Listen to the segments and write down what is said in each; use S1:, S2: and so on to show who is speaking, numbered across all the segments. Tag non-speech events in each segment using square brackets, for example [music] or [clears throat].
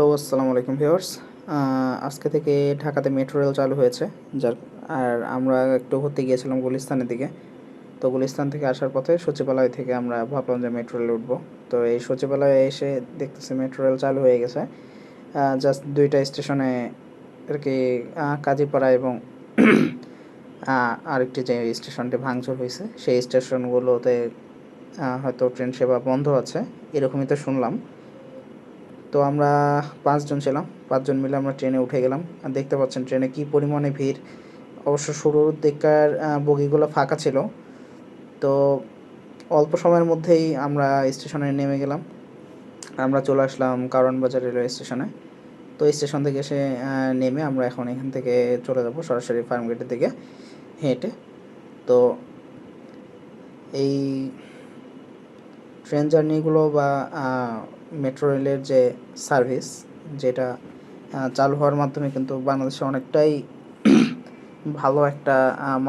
S1: Hello আসসালামু আলাইকুম viewers আজকে থেকে ঢাকাতে মেট্রো রেল চালু হয়েছে, যার আর আমরা একটু ঘুরতে গিয়েছিলাম গুলিস্তানের দিকে। তো গুলিস্তান থেকে আসার পথে সচিবালয় থেকে আমরা ভাবলাম যে মেট্রো রেলে উঠবো। তো এই সচিবালয়ে এসে দেখতেছি মেট্রো রেল চালু হয়ে গেছে। জাস্ট দুইটা স্টেশনে আর কি কাজীপাড়া এবং [clears throat] আরেকটি যে স্টেশনটি ভাঙচুর হয়েছে, সেই স্টেশনগুলোতে হয়তো ট্রেন সেবা বন্ধ আছে, এরকমই তো শুনলাম। তো আমরা পাঁচজন ছিলাম, পাঁচজন মিলে আমরা ট্রেনে উঠে গেলাম। আর দেখতে পাচ্ছেন ট্রেনে কি পরিমাণে ভিড়। অবশ্য শুরুর দিককার বগিগুলো ফাঁকা ছিল। তো অল্প সময়ের মধ্যেই আমরা স্টেশনে নেমে গেলাম। আমরা চলে আসলাম কারণ বাজার রেলওয়ে স্টেশনে। তো স্টেশন থেকে এসে নেমে আমরা এখন এখান থেকে চলে যাব সরাসরি ফার্ম গেটের দিকে হেঁটে। তো এই ট্রেন জার্নিগুলো বা মেট্রো রেলের যে সার্ভিস, যেটা চালু হওয়ার মাধ্যমে কিন্তু বাংলাদেশে অনেকটাই [clears throat] ভালো একটা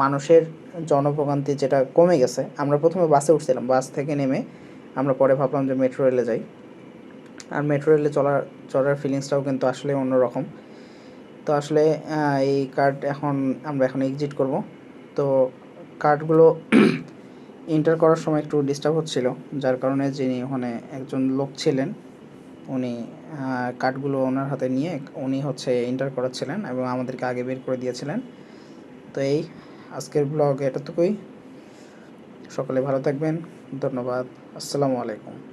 S1: মানুষের জনভোগান্তি যেটা কমে গেছে। আমরা প্রথমে বাসে উঠছিলাম, বাস থেকে নেমে আমরা পরে ভাবলাম যে মেট্রো রেলে যাই। আর মেট্রো রেলে চলার চলার ফিলিংসটাও কিন্তু আসলে অন্যরকম। তো আসলে এই কার্ড এখন আমরা এখন এক্সিট করব। তো কার্ডগুলো [clears throat] এন্টার করার সময় একটু ডিস্টার্ব হচ্ছিল, যার কারণে যিনি ওখানে একজন লোক ছিলেন, উনি কার্ডগুলো ওনার হাতে নিয়ে উনি হচ্ছে ইন্টার করাচ্ছিলেন এবং আমাদেরকে আগে বের করে দিয়েছিলেন। তো এই আজকের ব্লগ এতটুকুই। সকলে ভালো থাকবেন। ধন্যবাদ। আসসালামু আলাইকুম।